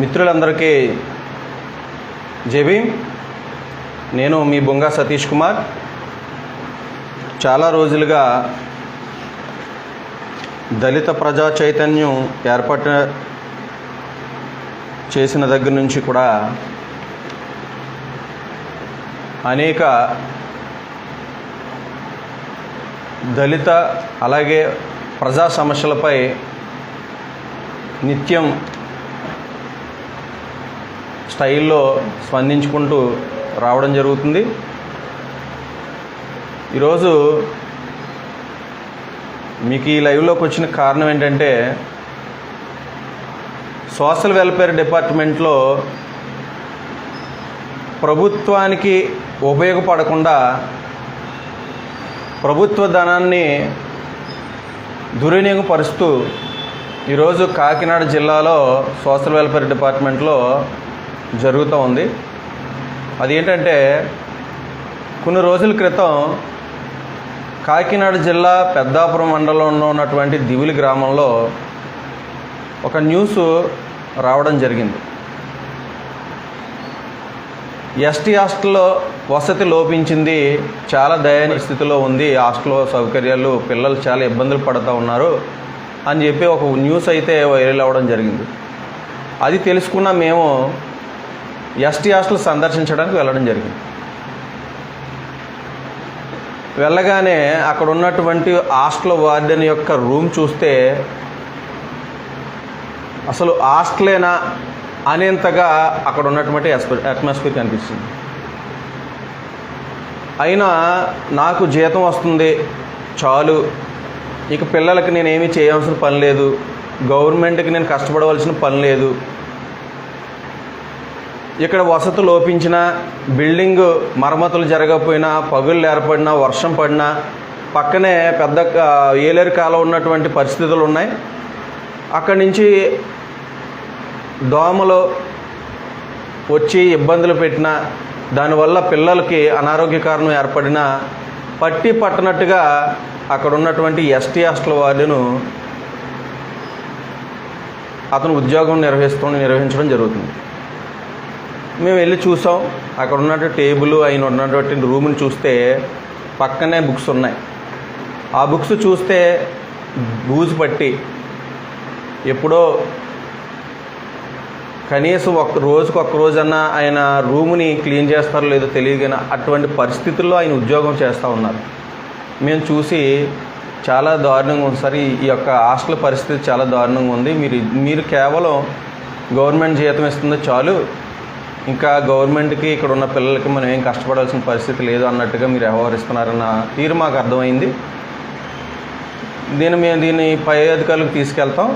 మిత్రులందరికీ జేబీ నేను మీ బొంగ సతీష్ కుమార్. చాలా రోజులుగా దళిత ప్రజా చైతన్యం ఏర్పాటు చేసిన దగ్గర నుంచి కూడా అనేక దళిత అలాగే ప్రజా సమస్యలపై నిత్యం స్టైల్లో స్పందించుకుంటూ రావడం జరుగుతుంది. ఈరోజు మీకు ఈ లైవ్లోకి వచ్చిన కారణం ఏంటంటే సోషల్ వెల్ఫేర్ డిపార్ట్మెంట్లో ప్రభుత్వానికి ఉపయోగపడకుండా ప్రభుత్వ ధనాన్ని దుర్వినియోగపరుస్తూ ఈరోజు కాకినాడ జిల్లాలో సోషల్ వెల్ఫేర్ డిపార్ట్మెంట్లో జరుగుతూ ఉంది. అది ఏంటంటే కొన్ని రోజుల క్రితం కాకినాడ జిల్లా పెద్దాపురం మండలంలో ఉన్నటువంటి దివిలి గ్రామంలో ఒక న్యూస్ రావడం జరిగింది. ఎస్టీ హాస్టల్లో వసతి లోపించింది చాలా దయని స్థితిలో ఉంది హాస్టల్లో సౌకర్యాలు పిల్లలు చాలా ఇబ్బందులు పడుతూ ఉన్నారు అని చెప్పి ఒక న్యూస్ అయితే వైరల్ అవ్వడం జరిగింది. అది తెలుసుకున్న మేము ఎస్టీ హాస్టల్ సందర్శించడానికి వెళ్ళడం జరిగింది. వెళ్ళగానే అక్కడ ఉన్నటువంటి హాస్టల్ వార్డెన్ యొక్క రూమ్ చూస్తే అసలు హాస్టలేనా అనేంతగా అక్కడ ఉన్నటువంటి అట్మాస్ఫియర్ కనిపిస్తుంది. అయినా నాకు జీతం వస్తుంది చాలు. ఇక పిల్లలకి నేను చేయవలసిన పని లేదు. గవర్నమెంట్కి నేను కష్టపడవలసిన పని లేదు. ఇక్కడ వసతి లోపించిన బిల్డింగ్ మరమ్మతులు జరగకపోయినా పగుళ్ళు ఏర్పడినా వర్షం పడినా పక్కనే పెద్ద ఏలేరు కాలం ఉన్నటువంటి పరిస్థితులు ఉన్నాయి. అక్కడి నుంచి దోమలు వచ్చి ఇబ్బందులు పెట్టిన దానివల్ల పిల్లలకి అనారోగ్య కారణం ఏర్పడిన పట్టి పట్టనట్టుగా అక్కడ ఉన్నటువంటి ఎస్టీ హాస్టల్ వార్డును అతను ఉద్యోగం నిర్వహిస్తూ నిర్వహించడం జరుగుతుంది. మేము వెళ్ళి చూసాం. అక్కడ ఉన్నటువంటి టేబుల్ ఆయన ఉన్నటువంటి రూమ్ని చూస్తే పక్కనే బుక్స్ ఉన్నాయి. ఆ బుక్స్ చూస్తే బూజు పట్టి ఎప్పుడో కనీసం ఒక్క రోజుకు ఒక్క రోజన్నా ఆయన రూమ్ని క్లీన్ చేస్తారో లేదో తెలియదు కానీ అటువంటి పరిస్థితుల్లో ఆయన ఉద్యోగం చేస్తూ ఉన్నారు. మేము చూసి చాలా దారుణంగా ఉంది సార్. ఈ ఈ యొక్క హాస్టల్ పరిస్థితి చాలా దారుణంగా ఉంది. మీరు మీరు కేవలం గవర్నమెంట్ జీతం ఇస్తుంది చాలు. ఇంకా గవర్నమెంట్కి ఇక్కడ ఉన్న పిల్లలకి మనం ఏం కష్టపడాల్సిన పరిస్థితి లేదు అన్నట్టుగా మీరు వ్యవహరిస్తున్నారన్న తీరు మాకు అర్థమైంది. దీన్ని మేము దీన్ని పై అధికారులకు తీసుకెళ్తాం.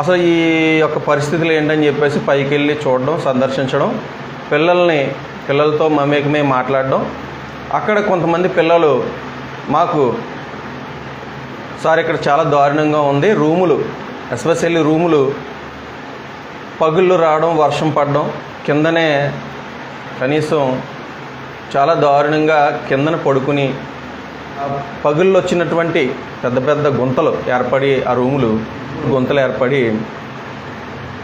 అసలు ఈ యొక్క పరిస్థితులు ఏంటని చెప్పేసి పైకి వెళ్ళి చూడడం సందర్శించడం పిల్లల్ని పిల్లలతో మమేకమే మాట్లాడడం. అక్కడ కొంతమంది పిల్లలు మాకు సార్ ఇక్కడ చాలా దారుణంగా ఉంది. రూములు ఎస్పెషల్లీ రూములు పగుళ్ళు రావడం వర్షం పడడం కిందనే కనీసం చాలా దారుణంగా కిందన పడుకుని పగుళ్ళు వచ్చినటువంటి పెద్ద పెద్ద గుంతలు ఏర్పడి ఆ రూములు గుంతలు ఏర్పడి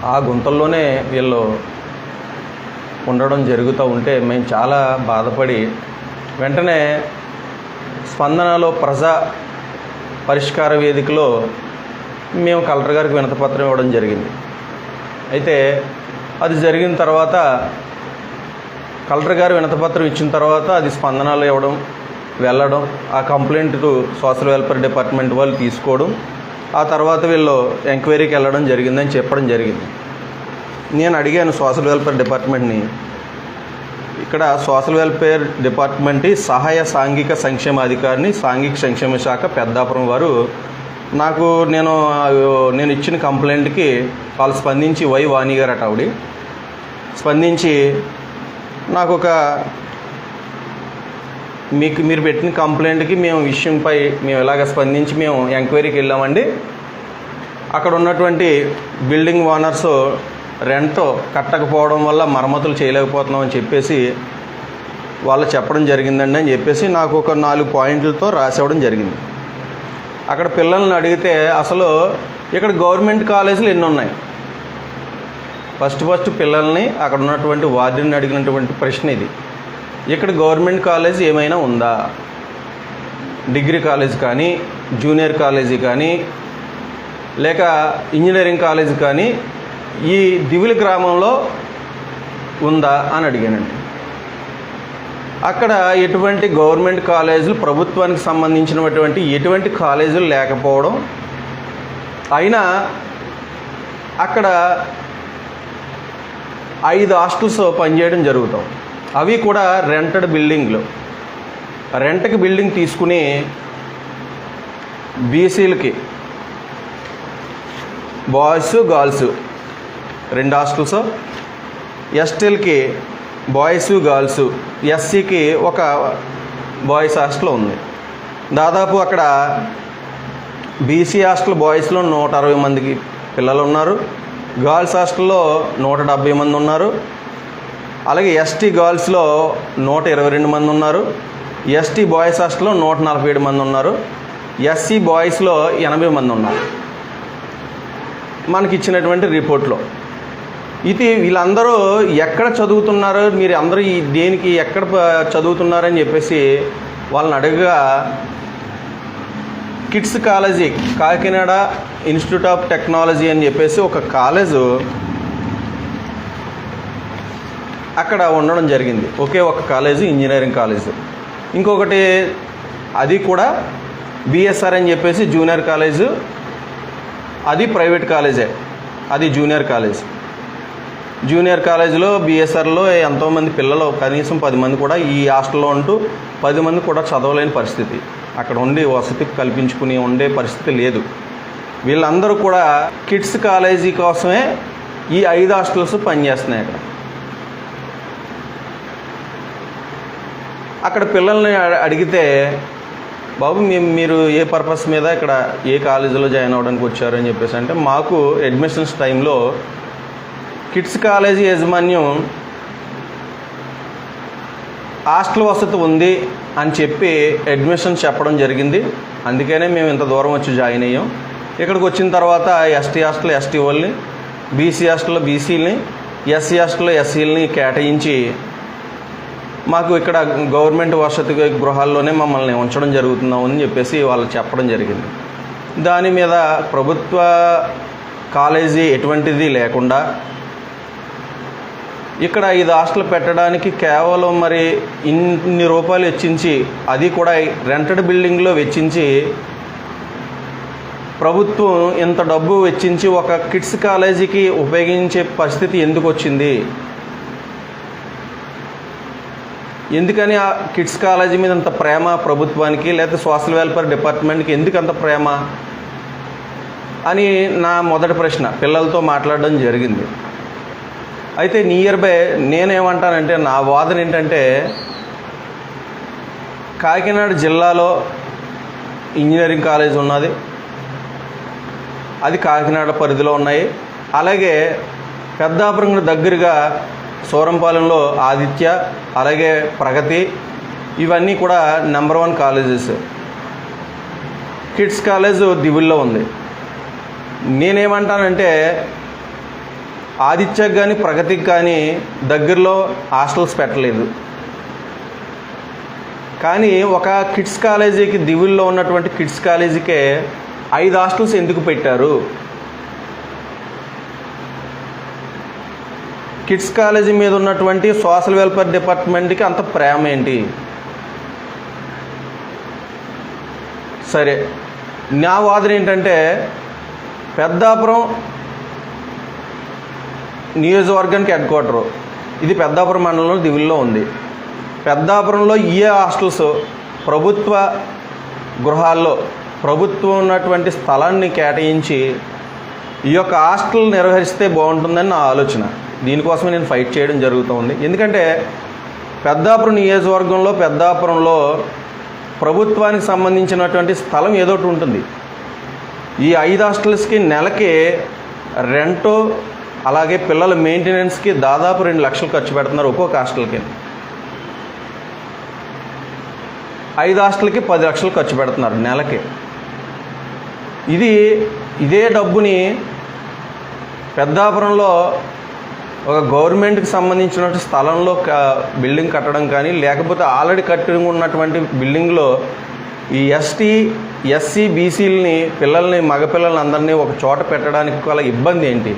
ఆ గుంతల్లోనే వీళ్ళు ఉండడం జరుగుతూ ఉంటే మేము చాలా బాధపడి వెంటనే స్పందనలో ప్రజా పరిష్కార వేదికలో మేము కలెక్టర్ గారికి వినతపత్రం ఇవ్వడం జరిగింది. అయితే అది జరిగిన తర్వాత కలెక్టర్ గారు వినతపత్రం ఇచ్చిన తర్వాత అది స్పందనలు ఇవ్వడం వెళ్ళడం ఆ కంప్లైంట్ సోషల్ వెల్ఫేర్ డిపార్ట్మెంట్ వాళ్ళు తీసుకోవడం ఆ తర్వాత వీళ్ళు ఎంక్వైరీకి వెళ్ళడం జరిగిందని చెప్పడం జరిగింది. నేను అడిగాను సోషల్ వెల్ఫేర్ డిపార్ట్మెంట్ని ఇక్కడ సోషల్ వెల్ఫేర్ డిపార్ట్మెంట్ సహాయ సాంఘిక సంక్షేమ అధికారిని సాంఘిక సంక్షేమ శాఖ పెద్దాపురం వారు నాకు నేను నేను ఇచ్చిన కంప్లైంట్కి వాళ్ళు స్పందించి వై వాణి గారు అట ఆవిడ. స్పందించి నాకు ఒక మీకు మీరు పెట్టిన కంప్లైంట్కి మేము విషయంపై మేము ఇలాగ స్పందించి మేము ఎంక్వైరీకి వెళ్ళామండి. అక్కడ ఉన్నటువంటి బిల్డింగ్ ఓనర్స్ రెంట్ కట్టకపోవడం వల్ల మరమ్మతులు చేయలేకపోతున్నాం అని చెప్పేసి వాళ్ళు చెప్పడం జరిగిందండి అని చెప్పేసి నాకు ఒక నాలుగు పాయింట్లతో రాసివ్వడం జరిగింది. అక్కడ పిల్లల్ని అడిగితే అసలు ఇక్కడ గవర్నమెంట్ కాలేజీలు ఎన్ని ఉన్నాయి? ఫస్ట్ ఫస్ట్ పిల్లల్ని అక్కడ ఉన్నటువంటి వార్డెన్ అడిగినటువంటి ప్రశ్న ఇది. ఇక్కడ గవర్నమెంట్ కాలేజ్ ఏమైనా ఉందా? డిగ్రీ కాలేజ్ కానీ జూనియర్ కాలేజీ కానీ లేక ఇంజనీరింగ్ కాలేజ్ కానీ ఈ దివిలి గ్రామంలో ఉందా అని అడిగానండి. అక్కడ ఎటువంటి గవర్నమెంట్ కాలేజీలు ప్రభుత్వానికి సంబంధించినటువంటి ఎటువంటి కాలేజీలు లేకపోవడం అయినా అక్కడ ఐదు హాస్టల్స్ పనిచేయడం జరుగుతాం. అవి కూడా రెంటెడ్ బిల్డింగ్లు. రెంట్కి బిల్డింగ్ తీసుకుని బీసీలకి బాయ్స్ గర్ల్స్ రెండు హాస్టల్స్ ఎస్టీలకి బాయ్స్ గర్ల్స్ ఎస్సీకి ఒక బాయ్స్ హాస్టల్ ఉంది. దాదాపు అక్కడ బీసీ హాస్టల్ బాయ్స్లో నూట అరవై మందికి పిల్లలు ఉన్నారు. గర్ల్స్ హాస్టల్లో నూట డెబ్బై మంది ఉన్నారు. అలాగే ఎస్టీ గర్ల్స్లో నూట ఇరవై రెండు మంది ఉన్నారు. ఎస్టీ బాయ్స్ హాస్టల్లో నూట నలభై ఏడు మంది ఉన్నారు. ఎస్సీ బాయ్స్లో ఎనభై మంది ఉన్నారు. మనకి ఇచ్చినటువంటి రిపోర్ట్లో. ఇది వీళ్ళందరూ ఎక్కడ చదువుతున్నారు? మీరు అందరూ ఈ దేనికి ఎక్కడ చదువుతున్నారని చెప్పేసి వాళ్ళని అడగగా KIDS college Kakinada institute of technology అని చెప్పేసి ఒక కాలేజు అక్కడ ఉండడం జరిగింది. ఒకే ఒక కాలేజు ఇంజనీరింగ్ కాలేజ్. ఇంకొకటి అది కూడా బిఎస్ఆర్ అని చెప్పేసి జూనియర్ కాలేజు అది ప్రైవేట్ కాలేజే. అది జూనియర్ కాలేజ్. జూనియర్ కాలేజీలో బిఎస్ఆర్లో ఎంతోమంది పిల్లలు కనీసం పది మంది కూడా ఈ హాస్టల్లో ఉంటూ పది మంది కూడా చదవలేని పరిస్థితి. అక్కడ ఉండి వసతి కల్పించుకుని ఉండే పరిస్థితి లేదు. వీళ్ళందరూ కూడా కిడ్స్ కాలేజీ కోసమే ఈ ఐదు హాస్టల్స్ పనిచేస్తున్నాయి అక్కడ. అక్కడ పిల్లల్ని అడిగితే బాబు మేము మీరు ఏ పర్పస్ మీద ఇక్కడ ఏ కాలేజీలో జాయిన్ అవ్వడానికి వచ్చారు అని చెప్పేసి అంటే మాకు అడ్మిషన్స్ టైంలో కిడ్స్ కాలేజీ యాజమాన్యం హాస్టల్ వసతి ఉంది అని చెప్పి అడ్మిషన్ చెప్పడం జరిగింది. అందుకనే మేము ఇంత దూరం వచ్చి జాయిన్ అయ్యాం. ఇక్కడికి వచ్చిన తర్వాత ఎస్టీ హాస్టల్ ఎస్టీ వాళ్ళని బీసీ హాస్టల్లో బీసీలని ఎస్సీ హాస్టల్లో ఎస్సీలని కేటాయించి మాకు ఇక్కడ గవర్నమెంట్ వసతి గృహాల్లోనే మమ్మల్ని ఉంచడం జరుగుతున్నాం అని చెప్పేసి వాళ్ళు చెప్పడం జరిగింది. దాని మీద ప్రభుత్వ కాలేజీ ఎటువంటిది లేకుండా ఇక్కడ ఐదు హాస్టల్ పెట్టడానికి కేవలం మరి ఇన్ని రూపాయలు వెచ్చించి అది కూడా రెంటెడ్ బిల్డింగ్లో వెచ్చించి ప్రభుత్వం ఇంత డబ్బు వెచ్చించి ఒక కిడ్స్ కాలేజీకి ఉపయోగించే పరిస్థితి ఎందుకు వచ్చింది? ఎందుకని ఆ కిడ్స్ కాలేజీ మీద అంత ప్రేమ ప్రభుత్వానికి లేదా సోషల్ వెల్ఫేర్ డిపార్ట్మెంట్కి ఎందుకు అంత ప్రేమ? అని నా మొదటి ప్రశ్న పిల్లలతో మాట్లాడడం జరిగింది. అయితే నియర్ బై నేనేమంటానంటే నా వాదన ఏంటంటే కాకినాడ జిల్లాలో ఇంజనీరింగ్ కాలేజ్ ఉన్నది. అది కాకినాడ పరిధిలో ఉన్నాయి. అలాగే పెద్దాపురం దగ్గరగా సూరంపాలెంలో ఆదిత్య అలాగే ప్రగతి ఇవన్నీ కూడా number one colleges. KIDS college దివుల్లో ఉంది. నేనేమంటానంటే ఆదిత్యకు కానీ ప్రగతికి కానీ దగ్గరలో హాస్టల్స్ పెట్టలేదు. కానీ ఒక కిడ్స్ కాలేజీకి దివుల్లో ఉన్నటువంటి కిడ్స్ కాలేజీకే ఐదు హాస్టల్స్ ఎందుకు పెట్టారు? కిడ్స్ కాలేజీ మీద ఉన్నటువంటి సోషల్ వెల్ఫేర్ డిపార్ట్మెంట్కి అంత ప్రేమ ఏంటి? సరే నా వాదన ఏంటంటే పెద్దాపురం నియోజకవర్గానికి హెడ్ క్వార్టరు ఇది పెద్దాపురం మండలంలో దివిల్లో ఉంది. పెద్దాపురంలో ఏ హాస్టల్స్ ప్రభుత్వ గృహాల్లో ప్రభుత్వం ఉన్నటువంటి స్థలాన్ని కేటాయించి ఈ యొక్క హాస్టల్ నిర్వహిస్తే బాగుంటుందని నా ఆలోచన. దీనికోసమే నేను ఫైట్ చేయడం జరుగుతుంది ఎందుకంటే పెద్దాపురం నియోజకవర్గంలో పెద్దాపురంలో ప్రభుత్వానికి సంబంధించినటువంటి స్థలం ఏదో ఒకటి ఉంటుంది. ఈ ఐదు హాస్టల్స్కి నెలకి రెంటు అలాగే పిల్లల మెయింటెనెన్స్కి దాదాపు రెండు లక్షలు ఖర్చు పెడుతున్నారు ఒక్కొక్క హాస్టల్కి. ఐదు హాస్టల్కి పది లక్షలు ఖర్చు పెడుతున్నారు నెలకి. ఇది ఇదే డబ్బుని పెద్దాపురంలో ఒక గవర్నమెంట్కి సంబంధించినటువంటి స్థలంలో బిల్డింగ్ కట్టడం కానీ లేకపోతే ఆల్రెడీ కట్టి ఉన్నటువంటి బిల్డింగ్లో ఈ ఎస్టీ ఎస్సీ బీసీలని పిల్లల్ని మగపిల్లల్ని అందరినీ ఒక చోట పెట్టడానికి గల ఇబ్బంది ఏంటి?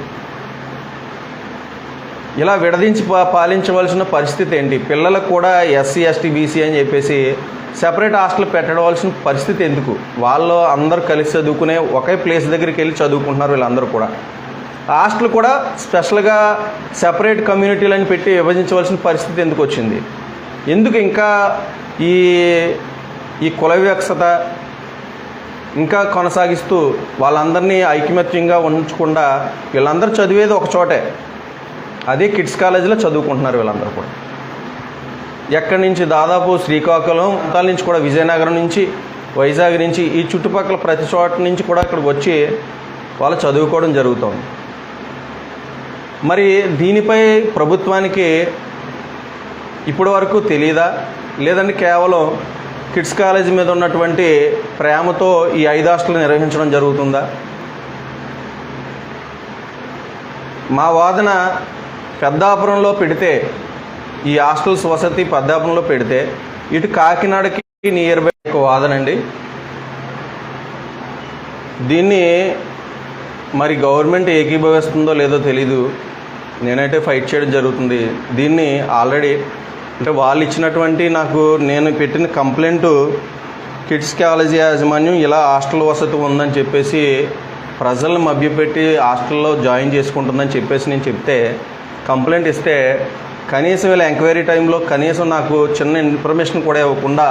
ఇలా విడదీంచి పాలించవలసిన పరిస్థితి ఏంటి? పిల్లలకు కూడా ఎస్సీ ఎస్టీ బీసీ అని చెప్పేసి సెపరేట్ హాస్టల్ పెట్టవలసిన పరిస్థితి ఎందుకు? వాళ్ళు అందరూ కలిసి చదువుకునే ఒకే ప్లేస్ దగ్గరికి వెళ్ళి చదువుకుంటున్నారు వీళ్ళందరూ కూడా. హాస్టల్ కూడా స్పెషల్గా సెపరేట్ కమ్యూనిటీలని పెట్టి విభజించవలసిన పరిస్థితి ఎందుకు వచ్చింది? ఎందుకు ఇంకా ఈ ఈ కుల వివక్షత ఇంకా కొనసాగిస్తూ వాళ్ళందరినీ ఐకమత్యంగా ఉంచకుండా వీళ్ళందరూ చదివేది ఒక చోటే. అదే కిడ్స్ కాలేజీలో చదువుకుంటున్నారు వీళ్ళందరూ కూడా. ఎక్కడి నుంచి దాదాపు శ్రీకాకుళం ప్రాంతాల నుంచి కూడా విజయనగరం నుంచి వైజాగ్ నుంచి ఈ చుట్టుపక్కల ప్రతి చోట నుంచి కూడా అక్కడికి వచ్చి వాళ్ళు చదువుకోవడం జరుగుతుంది. మరి దీనిపై ప్రభుత్వానికి ఇప్పటి వరకు తెలియదా లేదంటే కేవలం కిడ్స్ కాలేజీ మీద ఉన్నటువంటి ప్రేమతో ఈ ఐదు హాస్టల్ నిర్వహించడం జరుగుతుందా? మా వాదన పెద్దాపురంలో పెడితే ఈ హాస్టల్స్ వసతి పెద్దాపురంలో పెడితే ఇటు కాకినాడకి నియర్ బై ఒక వాదన అండి దీన్ని మరి గవర్నమెంట్ ఏకీభవిస్తుందో లేదో తెలీదు. నేనైతే ఫైట్ చేయడం జరుగుతుంది. దీన్ని ఆల్రెడీ అంటే వాళ్ళు ఇచ్చినటువంటి నాకు నేను పెట్టిన కంప్లైంట్ కిడ్స్ కాలేజీ యాజమాన్యం ఇలా హాస్టల్ వసతి ఉందని చెప్పేసి ప్రజలను మభ్యపెట్టి హాస్టల్లో జాయిన్ చేసుకుంటుందని చెప్పేసి నేను చెప్తే కంప్లైంట్ ఇస్తే కనీసం వీళ్ళ ఎంక్వైరీ టైంలో కనీసం నాకు చిన్న ఇన్ఫర్మేషన్ కూడా ఇవ్వకుండా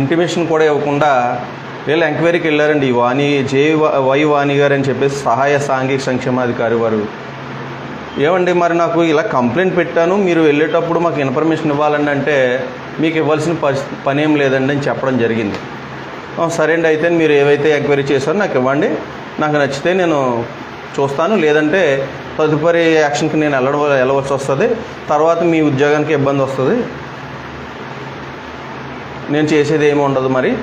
ఇంటిమేషన్ కూడా ఇవ్వకుండా వీళ్ళు ఎంక్వైరీకి వెళ్ళారండి. వాణి జే వై వాణి గారు అని చెప్పేసి సహాయ సాంఘిక సంక్షేమాధికారి వారు. ఏమండి మరి నాకు ఇలా కంప్లైంట్ పెట్టాను మీరు వెళ్ళేటప్పుడు మాకు ఇన్ఫర్మేషన్ ఇవ్వాలండి అంటే మీకు ఇవ్వాల్సిన పరిస్థితి పని ఏం లేదండి అని చెప్పడం జరిగింది. సరే అండి అయితే మీరు ఏవైతే ఎంక్వైరీ చేశారో నాకు ఇవ్వండి. నాకు నచ్చితే నేను చూస్తాను లేదంటే తదుపరి యాక్షన్కి నేను వెళ్ళడం వెళ్ళవలసి వస్తుంది. తర్వాత మీ ఉద్యోగానికి ఇబ్బంది వస్తుంది. నేను చేసేది ఏమి ఉండదు మరి.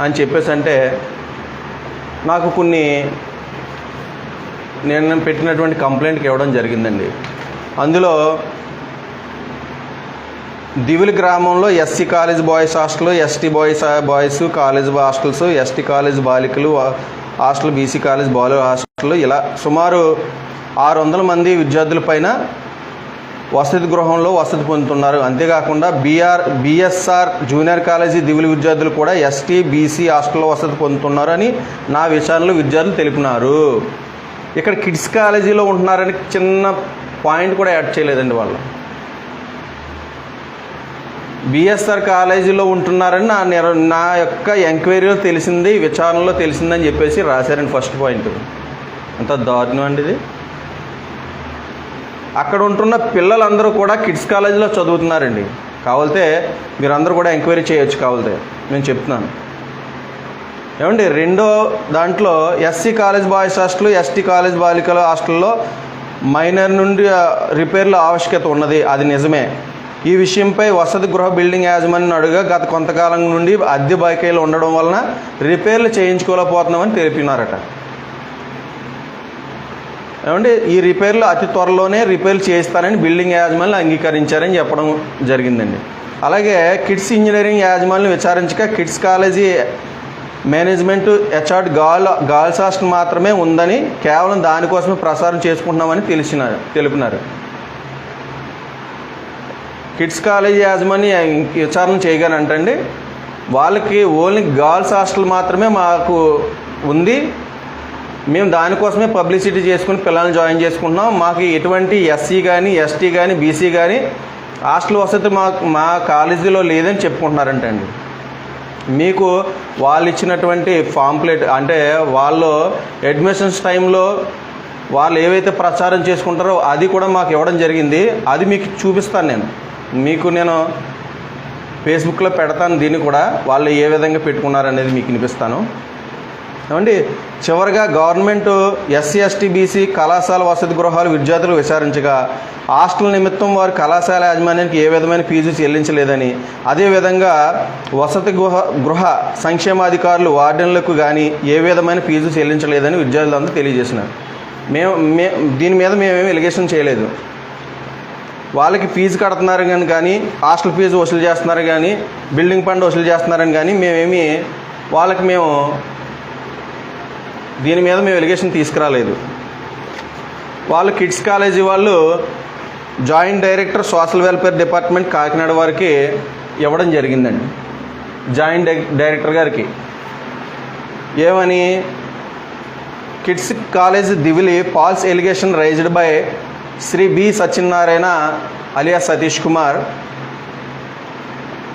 అని చెప్పేసి అంటే నాకు కొన్ని నేను పెట్టినటువంటి కంప్లైంట్కి ఇవ్వడం జరిగిందండి. అందులో దివిలి గ్రామంలో SC college boys hostel ST boys boys college hostels ST college బాలికలు హాస్టల్ బీసీ కాలేజ్ బాలు హాస్టల్ ఇలా సుమారు ఆరు వందల మంది విద్యార్థుల పైన వసతి గృహంలో వసతి పొందుతున్నారు. అంతేకాకుండా బీఆర్ బీఎస్ఆర్ జూనియర్ కాలేజీ దిగులు విద్యార్థులు కూడా ఎస్టీ బీసీ హాస్టల్లో వసతి పొందుతున్నారు అని నా విచారణలో విద్యార్థులు తెలిపినారు. ఇక్కడ కిడ్స్ కాలేజీలో ఉంటున్నారని చిన్న పాయింట్ కూడా యాడ్ చేయలేదండి వాళ్ళు. బీఎస్ఆర్ కాలేజీలో ఉంటున్నారని నా నిర నా యొక్క ఎంక్వైరీలో తెలిసింది విచారణలో తెలిసిందని చెప్పేసి రాశారండి ఫస్ట్ పాయింట్. అంత దారుణం అండి ఇది. అక్కడ ఉంటున్న పిల్లలందరూ కూడా కిడ్స్ కాలేజీలో చదువుతున్నారండి. కావాలితే మీరందరూ కూడా ఎంక్వైరీ చేయొచ్చు కావాలితే. నేను చెప్తున్నాను. ఏమండి రెండో దాంట్లో SC college boys hostel ST college బాలికల హాస్టల్లో మైనర్ నుండి రిపేర్ల ఆవశ్యకత ఉన్నది. అది నిజమే. ఈ విషయంపై వసతి గృహ బిల్డింగ్ యాజమాన్యం అడుగా గత కొంతకాలం నుండి అద్దె బైకేలు ఉండడం వలన రిపేర్లు చేయించుకోలేకపోతున్నామని తెలిపినారట. ఏమంటే ఈ రిపేర్లు అతి త్వరలోనే రిపేర్లు చేస్తానని బిల్డింగ్ యాజమాన్లు అంగీకరించారని చెప్పడం జరిగిందండి. అలాగే కిడ్స్ ఇంజనీరింగ్ యాజమాన్యం విచారించగా కిడ్స్ కాలేజీ మేనేజ్మెంట్ హెచ్ఆర్డ్ గాల్ గర్ల్స్ హాస్టల్ మాత్రమే ఉందని కేవలం దానికోసమే ప్రసారం చేసుకుంటున్నామని తెలిసిన తెలిపినారు. కిడ్స్ కాలేజీ యాజమాన్యం విచారణ చేయగానంటండి వాళ్ళకి ఓన్లీ గర్ల్స్ హాస్టల్ మాత్రమే మాకు ఉంది మేము దానికోసమే పబ్లిసిటీ చేసుకుని పిల్లల్ని జాయిన్ చేసుకుంటున్నాం. మాకు ఎటువంటి ఎస్సీ కానీ ఎస్టీ కానీ బీసీ కానీ హాస్టల్ వసతి మా మా కాలేజీలో లేదని చెప్పుకుంటున్నారంటండి. మీకు వాళ్ళు ఇచ్చినటువంటి ఫాంప్లెట్ అంటే వాళ్ళు అడ్మిషన్స్ టైంలో వాళ్ళు ఏవైతే ప్రచారం చేసుకుంటారో అది కూడా మాకు ఇవ్వడం జరిగింది. అది మీకు చూపిస్తాను నేను. మీకు నేను ఫేస్బుక్లో పెడతాను దీన్ని కూడా. వాళ్ళు ఏ విధంగా పెట్టుకున్నారనేది మీకు వినిపిస్తాను. ఏమండి? చివరిగా గవర్నమెంట్ ఎస్సీ ఎస్టీ బీసీ కళాశాల వసతి గృహాలు విద్యార్థులు విచారించగా హాస్టల్ నిమిత్తం వారు కళాశాల యాజమాన్యానికి ఏ విధమైన ఫీజు చెల్లించలేదని అదేవిధంగా వసతి గృహ గృహ సంక్షేమాధికారులు వార్డెన్లకు కానీ ఏ విధమైన ఫీజు చెల్లించలేదని విద్యార్థులందరూ తెలియజేసినారు. మేము మే దీని మీద మేమేమి ఎలిగేషన్ చేయలేదు. వాళ్ళకి ఫీజు కడుతున్నారు కానీ కానీ హాస్టల్ ఫీజు వసూలు చేస్తున్నారు కానీ బిల్డింగ్ ఫండ్ వసూలు చేస్తున్నారని కానీ మేమేమి వాళ్ళకి మేము దీని మీద మేము ఎలిగేషన్ తీసుకురాలేదు. వాళ్ళు కిడ్స్ కాలేజీ వాళ్ళు joint director social welfare department Kakinada వారికి ఇవ్వడం జరిగిందండి. జాయింట్ డై- డైరెక్టర్ గారికి. ఏమని? KIDS college Divili false allegation raised by Shri B Satyanarayana alias Satish Kumar.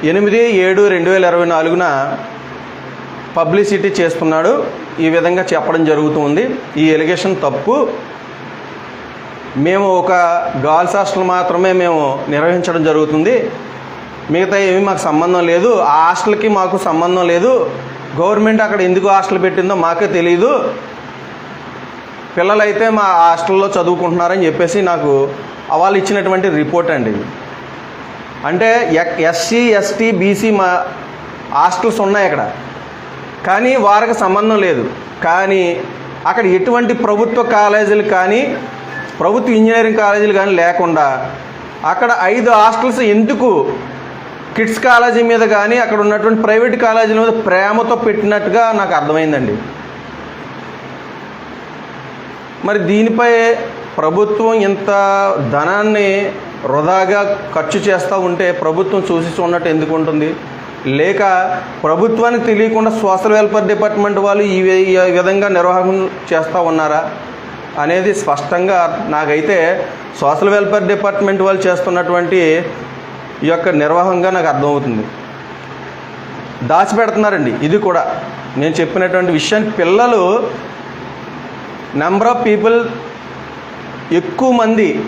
ఎనిమిది ఏడు రెండు వేల ఇరవై నాలుగున పబ్లిసిటీ చేస్తున్నాడు. ఈ విధంగా చెప్పడం జరుగుతుంది. ఈ ఎలిగేషన్ తప్పు. మేము ఒక గర్ల్స్ హాస్టల్ మాత్రమే మేము నిర్వహించడం జరుగుతుంది. మిగతా ఏమీ మాకు సంబంధం లేదు. ఆ హాస్టల్కి మాకు సంబంధం లేదు. గవర్నమెంట్ అక్కడ ఎందుకు హాస్టల్ పెట్టిందో మాకే తెలియదు పిల్లలైతే మా హాస్టల్లో చదువుకుంటున్నారని చెప్పేసి నాకు వాళ్ళు ఇచ్చినటువంటి రిపోర్ట్ అండి అంటే ఎస్సీ ఎస్టీ బీసీ మా హాస్టల్స్ ఉన్నాయి అక్కడ. కానీ వారికి సంబంధం లేదు. కానీ అక్కడ ఎటువంటి ప్రభుత్వ కాలేజీలు కానీ ప్రభుత్వ ఇంజనీరింగ్ కాలేజీలు కానీ లేకుండా అక్కడ ఐదు హాస్టల్స్ ఎందుకు కిడ్స్ కాలేజీ మీద కానీ అక్కడ ఉన్నటువంటి ప్రైవేట్ కాలేజీల మీద ప్రేమతో పెట్టినట్టుగా నాకు అర్థమైందండి. మరి దీనిపై ప్రభుత్వం ఇంత ధనాన్ని వృధాగా ఖర్చు చేస్తూ ఉంటే ప్రభుత్వం చూసి చూడనట్టు ఎందుకు ఉంటుంది? లేక ప్రభుత్వానికి తెలియకుండా సోషల్ వెల్ఫేర్ డిపార్ట్మెంట్ వాళ్ళు ఈ ఈ విధంగా నిర్వహణ చేస్తూ ఉన్నారా అనేది స్పష్టంగా నాకైతే సోషల్ వెల్ఫేర్ డిపార్ట్మెంట్ వాళ్ళు చేస్తున్నటువంటి ఈ యొక్క నిర్వాహంగా నాకు అర్థమవుతుంది. దాచిపెడుతున్నారండి. ఇది కూడా నేను చెప్పినటువంటి విషయాన్ని పిల్లలు నెంబర్ ఆఫ్ పీపుల్ ఎక్కువ మంది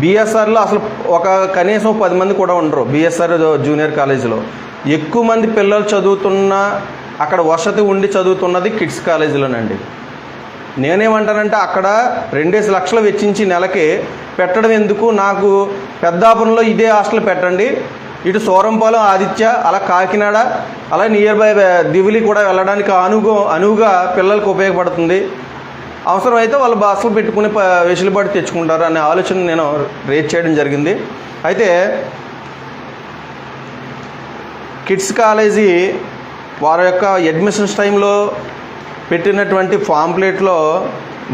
బీఎస్ఆర్లో అసలు ఒక కనీసం పది మంది కూడా ఉండరు బీఎస్ఆర్ జూనియర్ కాలేజీలో. ఎక్కువ మంది పిల్లలు చదువుతున్న అక్కడ వసతి ఉండి చదువుతున్నది కిడ్స్ కాలేజీలోనండి. నేనేమంటానంటే అక్కడ రెండేసి లక్షలు వెచ్చించి నెలకి పెట్టడం ఎందుకు? నాకు పెద్దాపురంలో ఇదే హాస్టల్ పెట్టండి. ఇటు సోరంపాలెం ఆదిత్య అలా కాకినాడ అలా నియర్ బై దివిలి కూడా వెళ్ళడానికి అనుగు అనువుగా పిల్లలకు ఉపయోగపడుతుంది. అవసరమైతే వాళ్ళు బస్సులు పెట్టుకుని వెసులుబాటు తెచ్చుకుంటారు అనే ఆలోచన నేను రేట్ చేయడం జరిగింది. అయితే కిడ్స్ కాలేజీ వారి యొక్క అడ్మిషన్స్ టైంలో పెట్టినటువంటి ఫాంప్లెట్లో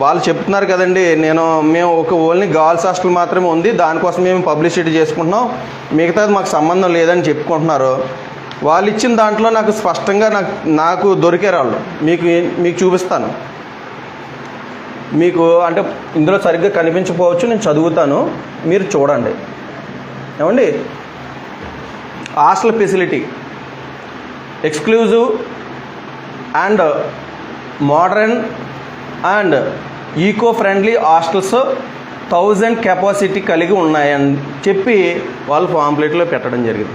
వాళ్ళు చెప్తున్నారు కదండి నేను మేము ఒక ఓన్లీ గర్ల్స్ హాస్టల్ మాత్రమే ఉంది దానికోసం మేము పబ్లిసిటీ చేసుకుంటున్నాం మిగతాది మాకు సంబంధం లేదని చెప్పుకుంటున్నారు. వాళ్ళు ఇచ్చిన దాంట్లో నాకు స్పష్టంగా నాకు నాకు దొరికారు వాళ్ళు. మీకు మీకు చూపిస్తాను. మీకు అంటే ఇందులో సరిగ్గా కనిపించకపోవచ్చు నేను చదువుతాను. మీరు చూడండి. ఏమండి? Hostel facility. Exclusive and modern and eco friendly hostels thousand capacity కలిగి ఉన్నాయని చెప్పి వాళ్ళు పాంప్లెట్లో పెట్టడం జరిగింది.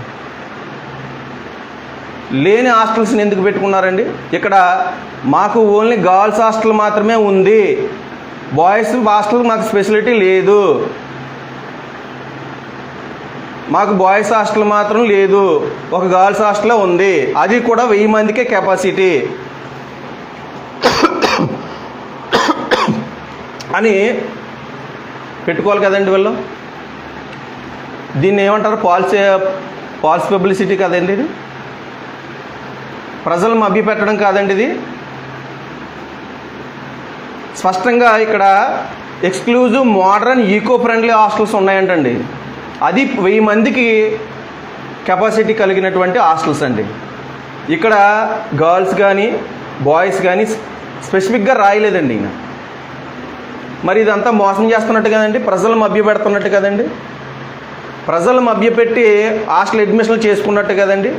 లేని హాస్టల్స్ని ఎందుకు పెట్టుకున్నారండి? ఇక్కడ మాకు ఓన్లీ గర్ల్స్ హాస్టల్ మాత్రమే ఉంది. బాయ్స్ హాస్టల్ మాకు స్పెషలిటీ లేదు. మాకు బాయ్స్ హాస్టల్ మాత్రం లేదు. ఒక గర్ల్స్ హాస్టలే ఉంది. అది కూడా వెయ్యి మందికే కెపాసిటీ. అని పెట్టుకోవాలి కదండి వీళ్ళు? దీన్ని ఏమంటారు? పాల్స్ పాల్స్ పబ్లిసిటీ కదండి ఇది? ప్రజలు మభ్య పెట్టడం కాదండి ఇది. స్పష్టంగా ఇక్కడ exclusive modern eco friendly hostels ఉన్నాయంటండి. అది వెయ్యి మందికి కెపాసిటీ కలిగినటువంటి హాస్టల్స్ అండి. ఇక్కడ గర్ల్స్ కానీ బాయ్స్ కానీ స్పెసిఫిక్గా రాయలేదండి ఈయన. మరి ఇదంతా మోసం చేస్తున్నట్టు కదండి? ప్రజలు మభ్య పెడుతున్నట్టు కదండి? ప్రజలు మభ్యపెట్టి హాస్టల్ అడ్మిషన్లు చేసుకున్నట్టు కదండి?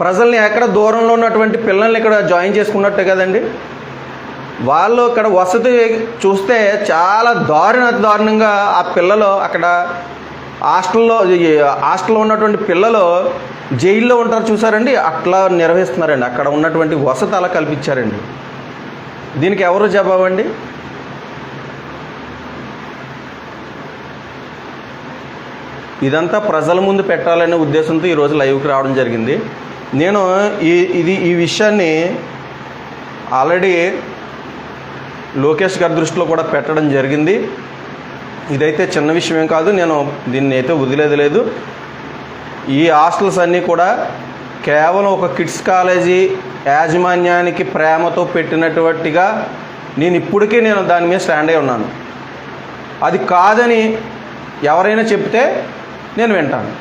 ప్రజల్ని ఎక్కడ దూరంలో ఉన్నటువంటి పిల్లల్ని ఇక్కడ జాయిన్ చేసుకున్నట్టు కదండి? వాళ్ళు ఇక్కడ వసతి చూస్తే చాలా దారుణ దారుణంగా ఆ పిల్లలు అక్కడ హాస్టల్లో ఈ హాస్టల్లో ఉన్నటువంటి పిల్లలు జైల్లో ఉంటారు చూసారండి? అట్లా నిర్వహిస్తున్నారండి. అక్కడ ఉన్నటువంటి వసతి అలా కల్పించారండి. దీనికి ఎవరు జవాబండి ఇదంతా ప్రజల ముందు పెట్టాలనే ఉద్దేశంతో ఈరోజు లైవ్కి రావడం జరిగింది. నేను ఈ ఇది ఈ విషయాన్ని ఆల్రెడీ లోకేష్ గారి దృష్టిలో కూడా పెట్టడం జరిగింది. ఇదైతే చిన్న విషయం కాదు నేను దీన్ని అయితే వదిలేదు లేదు. ఈ హాస్టల్స్ అన్నీ కూడా కేవలం ఒక కిడ్స్ కాలేజీ యాజమాన్యానికి ప్రేమతో పెట్టినటువంటిగా నేను ఇప్పటికే నేను దాని మీద స్టాండ్ అయి ఉన్నాను. అది కాదని ఎవరైనా చెప్తే నేను వింటాను.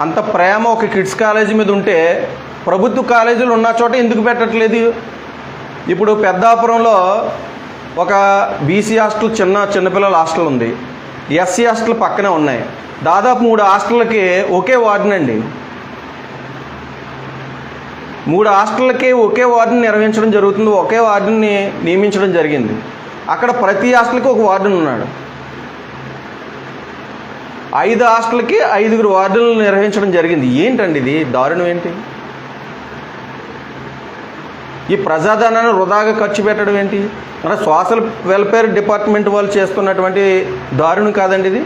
అంత ప్రేమ ఒక కిడ్స్ కాలేజీ మీద ఉంటే ప్రభుత్వ కాలేజీలు ఉన్న చోట ఎందుకు పెట్టట్లేదు? ఇప్పుడు పెద్దాపురంలో ఒక బీసీ హాస్టల్ చిన్న చిన్నపిల్లల హాస్టల్ ఉంది. ఎస్సీ హాస్టల్ పక్కనే ఉన్నాయి. దాదాపు మూడు హాస్టళ్ళకి ఒకే వార్డెన్ అండి. మూడు హాస్టళ్ళకి ఒకే వార్డుని నిర్వహించడం జరుగుతుంది. ఒకే వార్డుని నియమించడం జరిగింది. అక్కడ ప్రతి హాస్టల్కి ఒక వార్డెన్ ఉన్నాడు ఐదు హాస్టల్కి ఐదుగురు వార్డులను నిర్వహించడం జరిగింది. ఏంటండి ఇది? దారుణం ఏంటి? ఈ ప్రజాధనాన్ని వృధాగా ఖర్చు పెట్టడం ఏంటి? మన సోషల్ వెల్ఫేర్ డిపార్ట్మెంట్ వాళ్ళు చేస్తున్నటువంటి దారుణం కాదండి ఇది?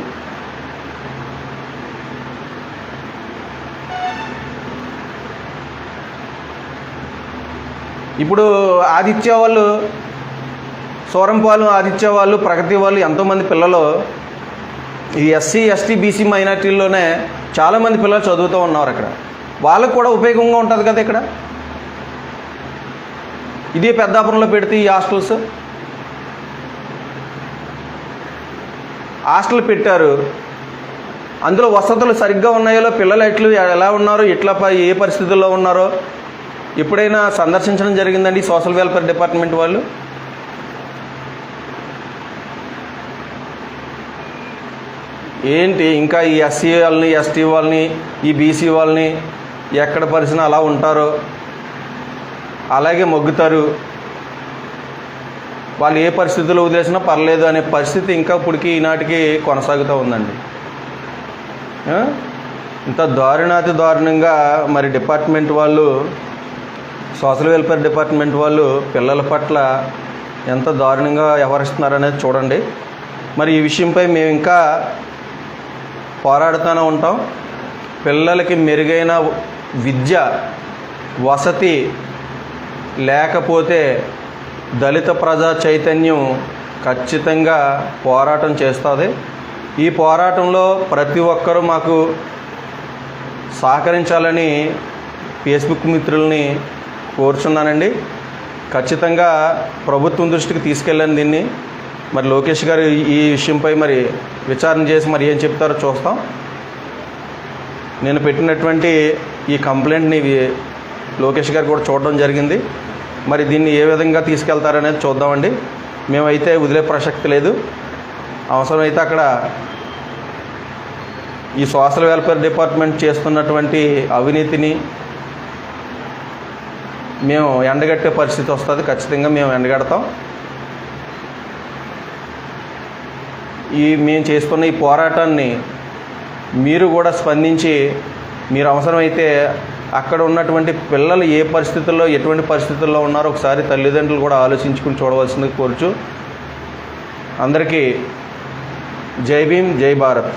ఇప్పుడు ఆదిత్య వాళ్ళు సోరంపాలు ఆదిత్య వాళ్ళు ప్రగతి వాళ్ళు ఎంతోమంది పిల్లలు ఈ ఎస్సీ ఎస్టీ బీసీ మైనార్టీల్లోనే చాలామంది పిల్లలు చదువుతూ ఉన్నారు అక్కడ. వాళ్ళకు కూడా ఉపయోగంగా ఉంటుంది కదా ఇక్కడ? ఇదే పెద్దాపురంలో పెడితే ఈ హాస్టల్స్? హాస్టల్ పెట్టారు. అందులో వసతులు సరిగ్గా ఉన్నాయో పిల్లలు ఎట్లు ఎలా ఉన్నారో ఎట్లా ఏ పరిస్థితుల్లో ఉన్నారో ఎప్పుడైనా సందర్శించడం జరిగిందండి సోషల్ వెల్ఫేర్ డిపార్ట్మెంట్ వాళ్ళు? ఏంటి ఇంకా ఈ ఎస్సీ వాళ్ళని ఎస్టీ వాళ్ళని ఈ బీసీ వాళ్ళని ఎక్కడ పరిచిన అలా ఉంటారో? అలాగే మొగ్గుతారు. వాళ్ళు ఏ పరిస్థితుల్లో వదిలేసినా పర్లేదు అనే పరిస్థితి ఇంకా ఇప్పటికి ఈనాటికి కొనసాగుతూ ఉందండి. ఇంత దారుణాతి దారుణంగా మరి డిపార్ట్మెంట్ వాళ్ళు సోషల్ వెల్ఫేర్ డిపార్ట్మెంట్ వాళ్ళు పిల్లల పట్ల ఎంత దారుణంగా వ్యవహరిస్తున్నారనేది చూడండి. మరి ఈ విషయంపై మేము ఇంకా పోరాడుతూనే ఉంటాం. పిల్లలకి మెరుగైన విద్య వసతి లేకపోతే దళిత ప్రజా చైతన్యం ఖచ్చితంగా పోరాటం చేస్తుంది. ఈ పోరాటంలో ప్రతి ఒక్కరూ మాకు సహకరించాలని ఫేస్బుక్ మిత్రుల్ని కోరుచున్నానండి. ఖచ్చితంగా ప్రభుత్వం దృష్టికి తీసుకెళ్ళాను దీన్ని. మరి లోకేష్ గారు ఈ- విషయంపై మరి విచారణ చేసి మరి ఏం చెప్తారో చూస్తాం. నేను పెట్టినటువంటి ఈ కంప్లైంట్ని లోకేష్ గారు కూడా చూడడం జరిగింది. మరి దీన్ని ఏ విధంగా తీసుకెళ్తారనేది చూద్దామండి. మేమైతే వదిలే ప్రసక్తి లేదు. అవసరమైతే అక్కడ ఈ సోషల్ వెల్ఫేర్ డిపార్ట్మెంట్ చేస్తున్నటువంటి అవినీతిని మేము ఎండగట్టే పరిస్థితి వస్తుంది. ఖచ్చితంగా మేము ఎండగడతాం. ఈ మేము చేస్తున్న ఈ పోరాటాన్ని మీరు కూడా స్పందించి మీరు అవసరమైతే అక్కడ ఉన్నటువంటి పిల్లలు ఏ పరిస్థితుల్లో ఎటువంటి పరిస్థితుల్లో ఉన్నారో ఒకసారి తల్లిదండ్రులు కూడా ఆలోచించుకుని చూడవలసింది కోరుచు. అందరికీ జై భీమ్ జై భారత్.